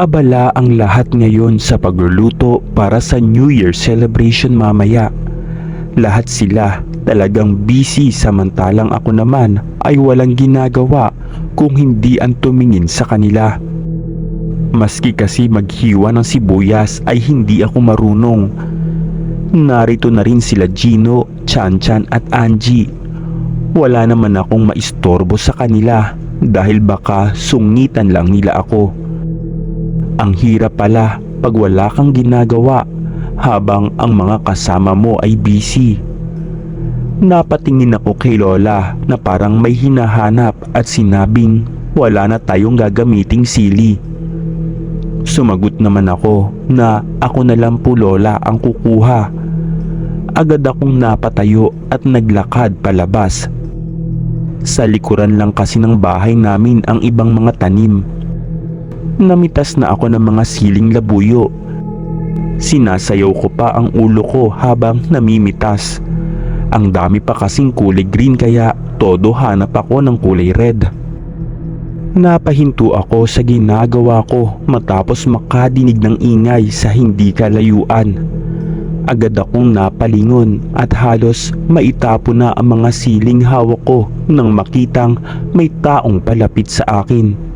Abala ang lahat ngayon sa pagluluto para sa New Year celebration mamaya. Lahat sila talagang busy samantalang ako naman ay walang ginagawa kung hindi ang tumingin sa kanila. Maski kasi maghiwa ng sibuyas ay hindi ako marunong. Narito na rin sila Gino, Chanchan at Angie. Wala naman akong maistorbo sa kanila dahil baka sungitan lang nila ako. Ang hirap pala pag wala kang ginagawa habang ang mga kasama mo ay busy. Napatingin ako kay Lola na parang may hinahanap at sinabing wala na tayong gagamiting sili. Sumagot naman ako na ako na lang po Lola ang kukuha. Agad akong napatayo at naglakad palabas. Sa likuran lang kasi ng bahay namin ang ibang mga tanim namitas na ako ng mga siling labuyo. Sinasayaw ko pa ang ulo ko habang namimitas. Ang dami pa kasing kulay green kaya todo hanap ako ng kulay red. Napahinto ako sa ginagawa ko matapos makadinig ng ingay sa hindi kalayuan. Agad akong napalingon at halos maitapo na ang mga siling hawak ko nang makitang may taong palapit sa akin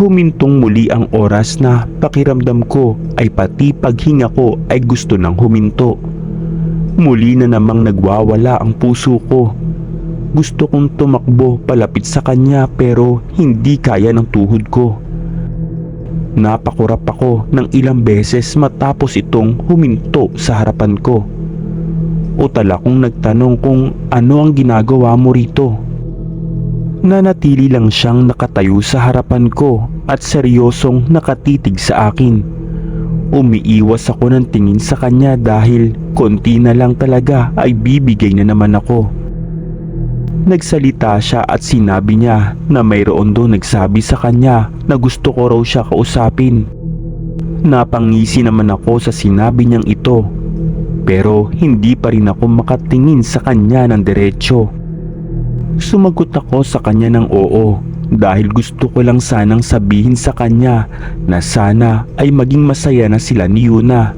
humintong muli ang oras na pakiramdam ko ay pati paghinga ko ay gusto nang huminto. Muli na namang nagwawala ang puso ko. Gusto kong tumakbo palapit sa kanya pero hindi kaya ng tuhod ko. Napakurap ako ng ilang beses matapos itong huminto sa harapan ko. Utal akong nagtanong kung ano ang ginagawa mo rito. Nanatili lang siyang nakatayo sa harapan ko at seryosong nakatitig sa akin. Umiiwas ako ng tingin sa kanya dahil konti na lang talaga ay bibigay na naman ako. Nagsalita siya at sinabi niya na mayroon doon nagsabi sa kanya na gusto ko raw siya kausapin. Napangisi naman ako sa sinabi niyang ito pero hindi pa rin ako makatingin sa kanya ng diretsyo. Sumagot ako sa kanya ng oo dahil gusto ko lang sanang sabihin sa kanya na sana ay maging masaya na sila ni Yuna.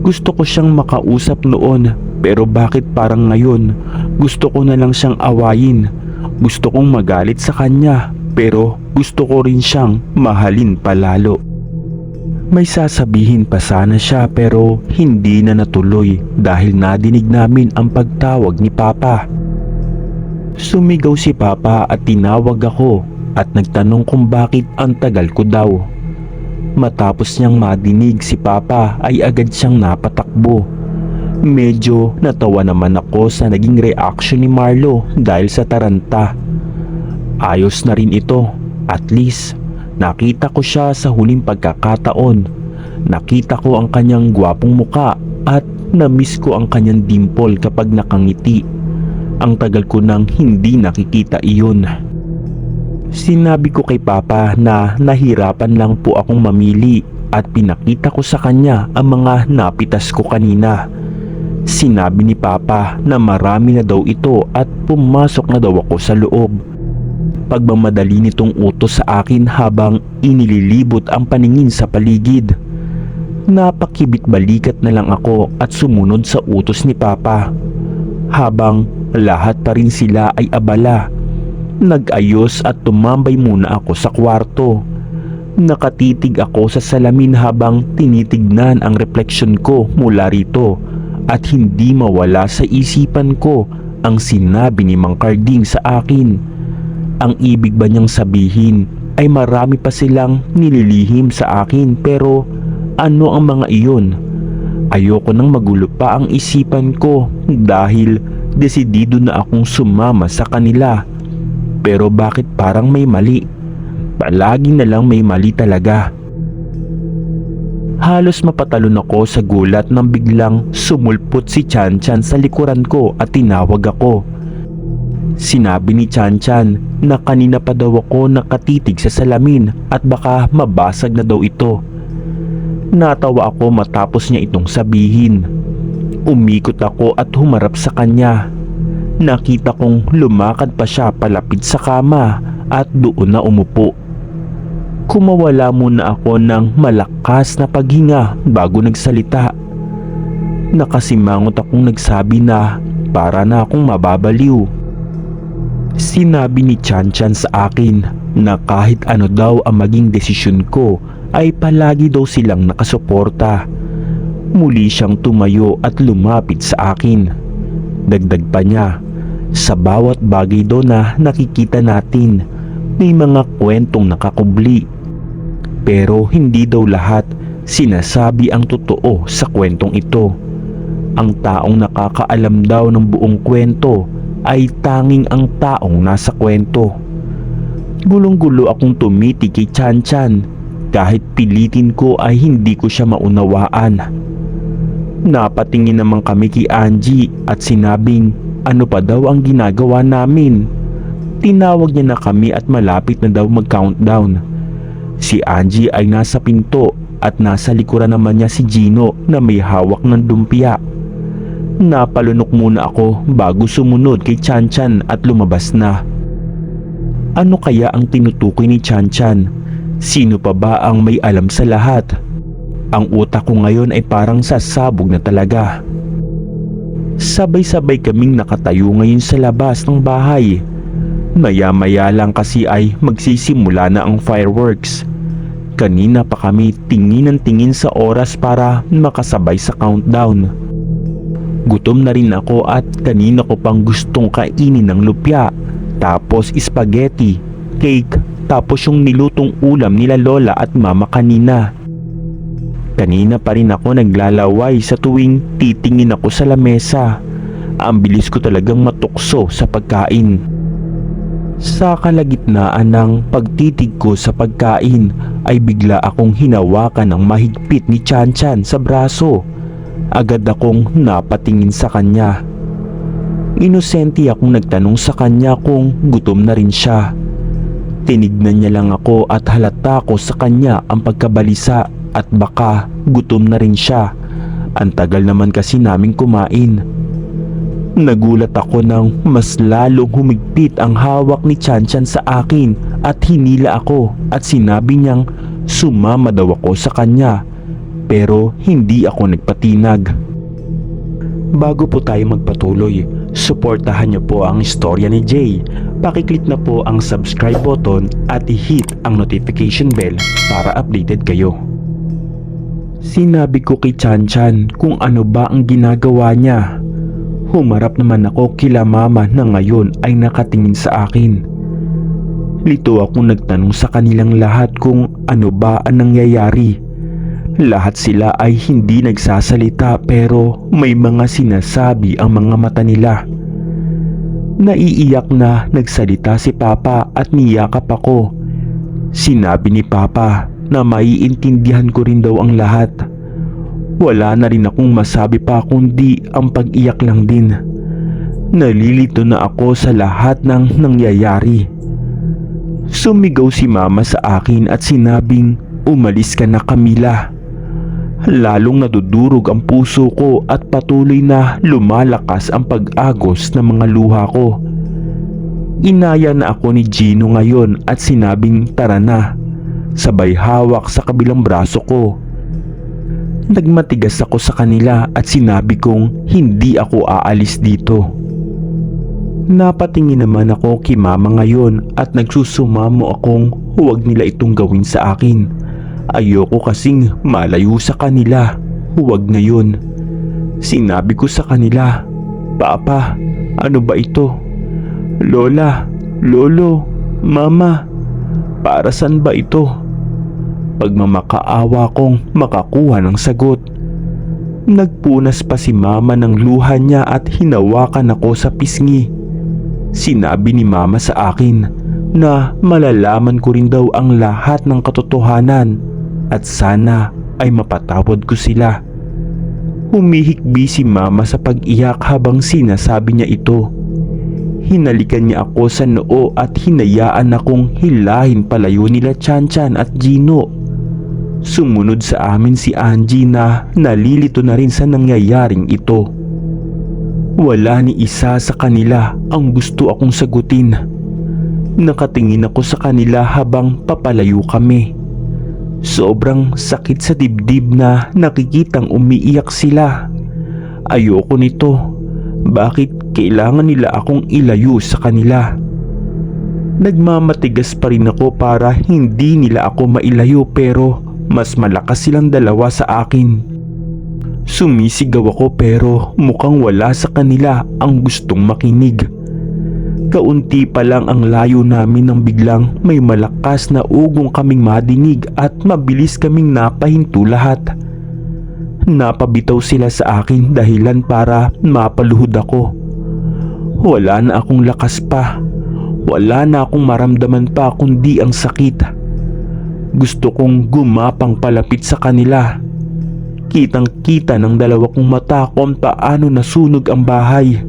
Gusto ko siyang makausap noon pero bakit parang ngayon gusto ko na lang siyang awayin. Gusto kong magalit sa kanya pero gusto ko rin siyang mahalin palalo. May sasabihin pa sana siya pero hindi na natuloy dahil nadinig namin ang pagtawag ni Papa. Sumigaw si Papa at tinawag ako at nagtanong kung bakit ang tagal ko daw. Matapos niyang madinig si Papa ay agad siyang napatakbo. Medyo natawa naman ako sa naging reaction ni Marlo dahil sa taranta. Ayos na rin ito. At least, nakita ko siya sa huling pagkakataon. Nakita ko ang kanyang gwapong muka at namiss ko ang kanyang dimple kapag nakangiti. Ang tagal ko nang hindi nakikita iyon. Sinabi ko kay Papa na nahirapan lang po akong mamili at pinakita ko sa kanya ang mga napitas ko kanina. Sinabi ni Papa na marami na daw ito at pumasok na daw ako sa loob. Pagmamadali nitong utos sa akin habang inililibot ang paningin sa paligid. Napakibit balikat na lang ako at sumunod sa utos ni Papa. Habang lahat pa rin sila ay abala. Nag-ayos at tumambay muna ako sa kwarto. Nakatitig ako sa salamin habang tinitignan ang refleksyon ko mula rito at hindi mawala sa isipan ko ang sinabi ni Mang Carding sa akin. Ang ibig ba niyang sabihin ay marami pa silang nililihim sa akin pero ano ang mga iyon? Ayoko nang magulo pa ang isipan ko dahil desidido na akong sumama sa kanila. Pero bakit parang may mali? palagi na lang may mali talaga. Halos mapatalon ako sa gulat nang biglang sumulpot si Chan Chan sa likuran ko at tinawag ako. Sinabi ni Chan Chan na kanina pa daw ako nakatitig sa salamin at baka mabasag na daw ito. Natawa ako matapos niya itong sabihin. Umikot ako at humarap sa kanya. Nakita kong lumakad pa siya palapit sa kama at doon na umupo. Kumawala muna ako ng malakas na paghinga bago nagsalita. Nakasimangot akong nagsabi na para na akong mababaliw. Sinabi ni Chan Chan sa akin na kahit ano daw ang maging desisyon ko ay palagi daw silang nakasuporta. Muli siyang tumayo at lumapit sa akin. Dagdag pa niya, sa bawat bagay daw na nakikita natin, may mga kwentong nakakubli. Pero hindi daw lahat sinasabi ang totoo sa kwentong ito. Ang taong nakakaalam daw ng buong kwento ay tanging ang taong nasa kwento. Gulong-gulo akong tumiti kay Chan Chan kahit pilitin ko ay hindi ko siya maunawaan. Napatingin naman kami kay Angie at sinabing ano pa daw ang ginagawa namin. Tinawag niya na kami at malapit na daw mag-countdown. Si Angie ay nasa pinto at nasa likuran naman niya si Gino na may hawak ng dumpia. Napalunok muna ako bago sumunod kay Chan Chan at lumabas na. Ano kaya ang tinutukoy ni Chan Chan? Sino pa ba ang may alam sa lahat? Ang utak ko ngayon ay parang sasabog na talaga. Sabay-sabay kaming nakatayo ngayon sa labas ng bahay. Maya-maya lang kasi ay magsisimula na ang fireworks. Kanina pa kami tingin ng tingin sa oras para makasabay sa countdown. Gutom na rin ako at kanina ko pang gustong kainin ng lupya, tapos spaghetti, cake, tapos yung nilutong ulam nila lola at mama kanina. Kanina pa rin ako naglalaway sa tuwing titingin ako sa lamesa. Ang bilis ko talagang matukso sa pagkain. Sa kalagitnaan ng pagtitig ko sa pagkain ay bigla akong hinawakan ng mahigpit ni Chan Chan sa braso. Agad akong napatingin sa kanya. Inosente akong nagtanong sa kanya kung gutom na rin siya. Tinignan niya lang ako at halata ko sa kanya ang pagkabalisa at baka gutom na rin siya. Ang tagal naman kasi naming kumain. Nagulat ako nang mas lalong humigpit ang hawak ni Chan Chan sa akin at hinila ako at sinabi niyang sumama daw ako sa kanya pero hindi ako nagpatinag. Bago po tayo magpatuloy, suportahan niyo po ang istorya ni Jay. Pakiclick na po ang subscribe button at i-hit ang notification bell para updated kayo. Sinabi ko kay Chan Chan kung ano ba ang ginagawa niya. Humarap naman ako kila mama na ngayon ay nakatingin sa akin. Lito akong nagtanong sa kanilang lahat kung ano ba ang nangyayari. Lahat sila ay hindi nagsasalita pero may mga sinasabi ang mga mata nila. Naiiyak na nagsalita si Papa at niyakap ako. Sinabi ni Papa na maiintindihan ko rin daw ang lahat. Wala na rin akong masabi pa kundi ang pag-iyak lang din. Nalilito na ako sa lahat ng nangyayari. Sumigaw si mama sa akin at sinabing umalis ka na Camila. Lalong nadudurog ang puso ko at patuloy na lumalakas ang pag-agos ng mga luha ko. Inaya na ako ni Gino ngayon at sinabing tara na. Sabay hawak sa kabilang braso ko. Nagmatigas ako sa kanila at sinabi kong hindi ako aalis dito. Napatingin naman ako kay mama ngayon at nagsusumamo akong huwag nila itong gawin sa akin. Ayoko kasing malayo sa kanila. Huwag ngayon. Sinabi ko sa kanila, Papa, ano ba ito? Lola, Lolo, Mama, para saan ba ito? Pagmamakaawa kong makakuha ng sagot. Nagpunas pa si mama ng luha niya at hinawakan ako sa pisngi. Sinabi ni mama sa akin, na malalaman ko rin daw ang lahat ng katotohanan at sana ay mapatawad ko sila. Humihikbi si mama sa pag-iyak habang sinasabi niya ito. Hinalikan niya ako sa noo at hinayaan akong hilahin palayo nila Chan Chan at Gino. Sumunod sa amin si Angie na nalilito na rin sa nangyayaring ito. Wala ni isa sa kanila ang gusto akong sagutin. Nakatingin ako sa kanila habang papalayo kami. Sobrang sakit sa dibdib na nakikitang umiiyak sila. Ayoko nito. Bakit kailangan nila akong ilayo sa kanila? Nagmamatigas pa rin ako para hindi nila ako mailayo pero mas malakas silang dalawa sa akin. Sumisigaw ako pero mukhang wala sa kanila ang gustong makinig. Kaunti pa lang ang layo namin nang biglang may malakas na ugong kaming madinig at mabilis kaming napahinto lahat. Napabitaw sila sa akin dahilan para mapaluhod ako. Wala na akong lakas pa. Wala na akong maramdaman pa kundi ang sakit. Gusto kong gumapang palapit sa kanila. Kitang kita ng dalawa kong mata kung paano nasunog ang bahay.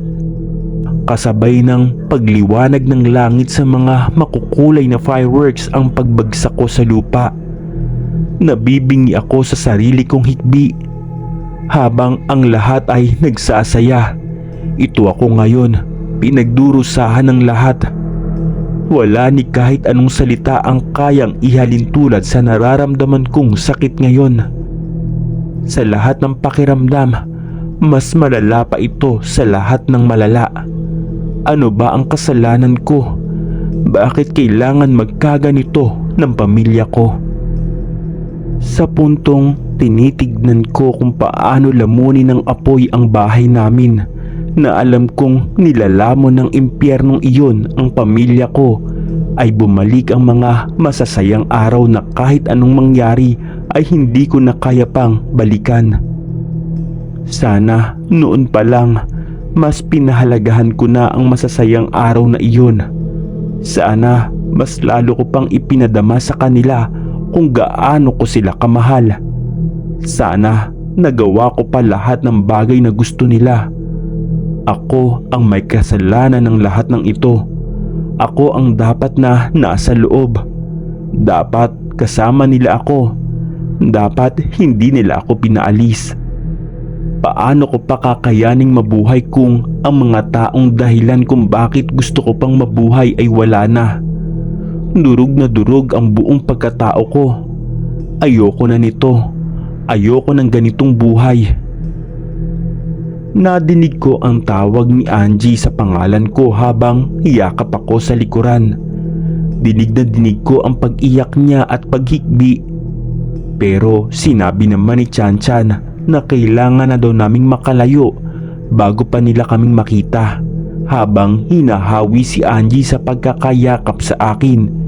Kasabay ng pagliwanag ng langit sa mga makukulay na fireworks ang pagbagsak ko sa lupa. Nabibingi ako sa sarili kong hikbi habang ang lahat ay nagsasaya. Ito ako ngayon, pinagdurusahan ng lahat. Wala ni kahit anong salita ang kayang ihalin tulad sa nararamdaman kong sakit ngayon. Sa lahat ng pakiramdam, mas malala pa ito sa lahat ng malala. Ano ba ang kasalanan ko? Bakit kailangan magkaganito ng pamilya ko? Sa puntong tinitignan ko kung paano lamunin ng apoy ang bahay namin na alam kong nilalamon ng impyernong iyon ang pamilya ko ay bumalik ang mga masasayang araw na kahit anong mangyari ay hindi ko na kaya pang balikan. Sana noon pa lang mas pinahalagahan ko na ang masasayang araw na iyon. Sana mas lalo ko pang ipinadama sa kanila kung gaano ko sila kamahal. Sana nagawa ko pa lahat ng bagay na gusto nila. Ako ang may kasalanan ng lahat ng ito. Ako ang dapat na nasa loob. Dapat kasama nila ako. Dapat hindi nila ako pinaalis. Paano ko pa kakayaning mabuhay kung ang mga taong dahilan kung bakit gusto ko pang mabuhay ay wala na? Durog na durog ang buong pagkatao ko. Ayoko na nito. Ayoko ng ganitong buhay. Nadinig ko ang tawag ni Angie sa pangalan ko habang iyakap ako sa likuran. Dinig na dinig ko ang pag-iyak niya at paghikbi. Pero sinabi naman ni Chan Chan na kailangan na daw naming makalayo bago pa nila kaming makita habang hinahawi si Angie sa pagkakayakap sa akin.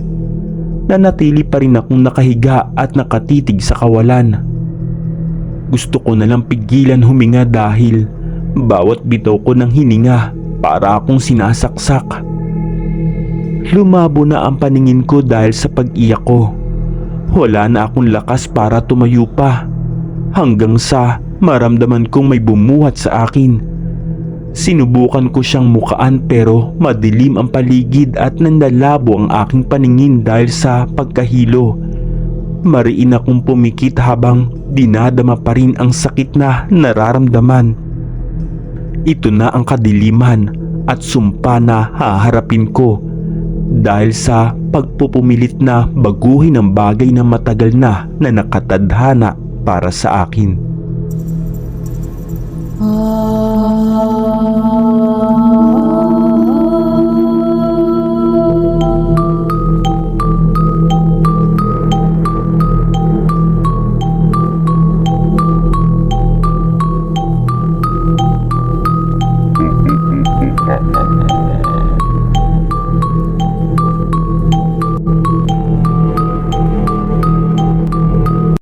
Nanatili pa rin akong nakahiga at nakatitig sa kawalan. Gusto ko na lang pigilan huminga dahil bawat bitaw ko ng hininga para akong sinasaksak. Lumabo na ang paningin ko dahil sa pag-iyak ko. Wala na akong lakas para tumayo pa. Hanggang sa maramdaman kong may bumuhat sa akin. Sinubukan ko siyang mukaan pero madilim ang paligid at nanlalabo ang aking paningin dahil sa pagkahilo. Mariin akong pumikit habang dinadama pa rin ang sakit na nararamdaman. Ito na ang kadiliman at sumpa na haharapin ko dahil sa pagpupumilit na baguhin ang bagay na matagal na na nakatadhana para sa akin.